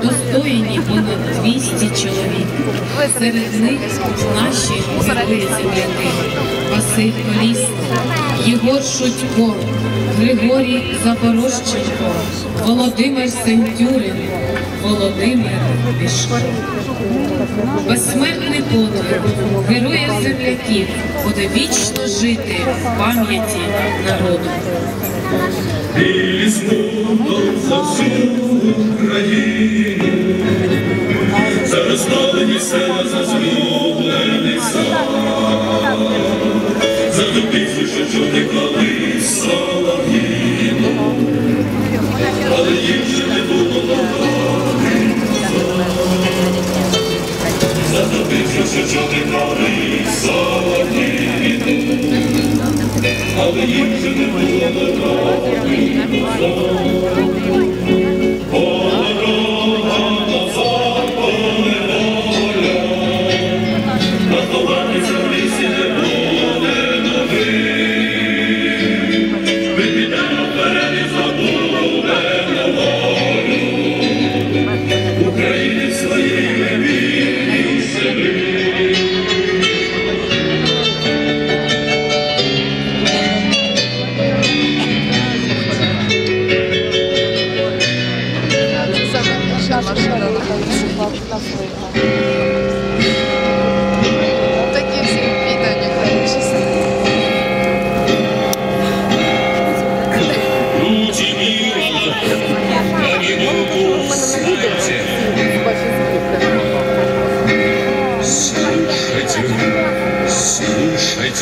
удостоєні понад 200 чоловік. Серед них наші герої земляки Василь Колісник, Єгор Шутько, Григорій Запорожченко, Володимир Сентюрин, Володимир Вішко. Безсмертний подвиг героя земляків буде вічно жити в пам'яті народу. Всю Україну, за розпалені села, за злюблений сад, за ту пісню, що чути що чути колись солодні, але їм же не було доброго. Заховатися в лісі не буде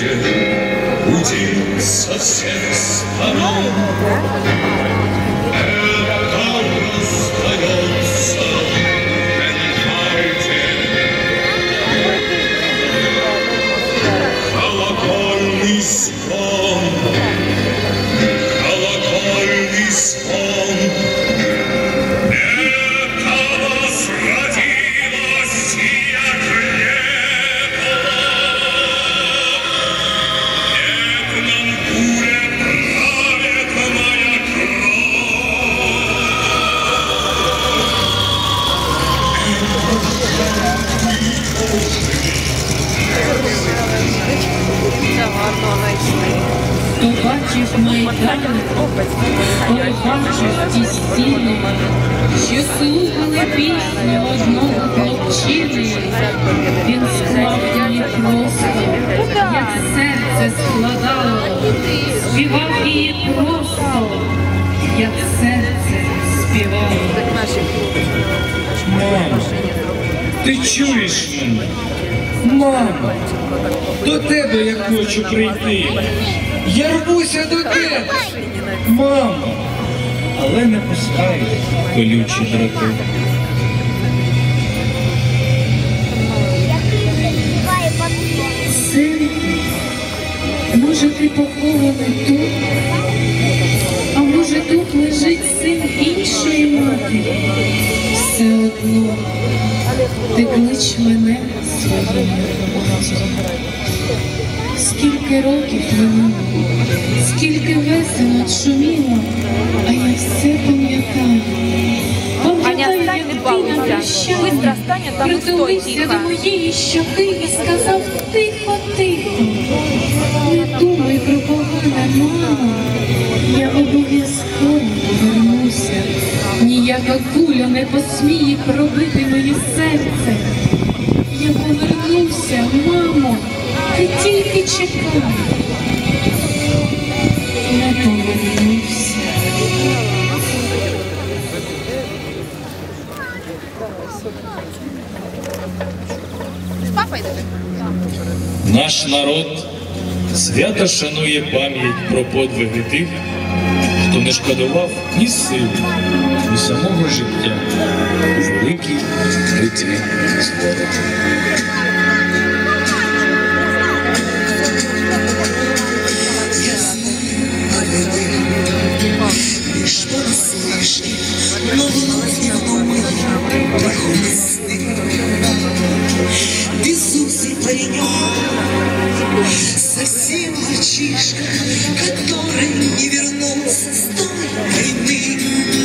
слушайте, всех со Хто бачив Майдан, хто бачив ті стіни, що слухали пісню одного хлопчини, він склав її просто, як серце складало, співав її просто, як серце співало. Мамо, ти чуєш мене? Мамо, до тебе я хочу прийти. Я рвуся до тебе. Мамо, але не пускають колючі дроти. Синку, може ти похований тут, а може тут лежить син іншої матері. Все одно ти клич мене своєю. Скільки років минуло, скільки весело шуміло, а я все пам'ятаю. Пам'ятаю, як ти на прощання притулився до моєї щоки і сказав тихо, тихо. Не посміє пробити моє серце. Я повернуся, мамо, ти тільки чекай. Не йдете? Наш народ свято шанує пам'ять про подвиги тих, хто не шкодував ні сил, ні самого життя у великій битві з ворогом. Лишь Совсем мальчишка, который не вернулся с той войны.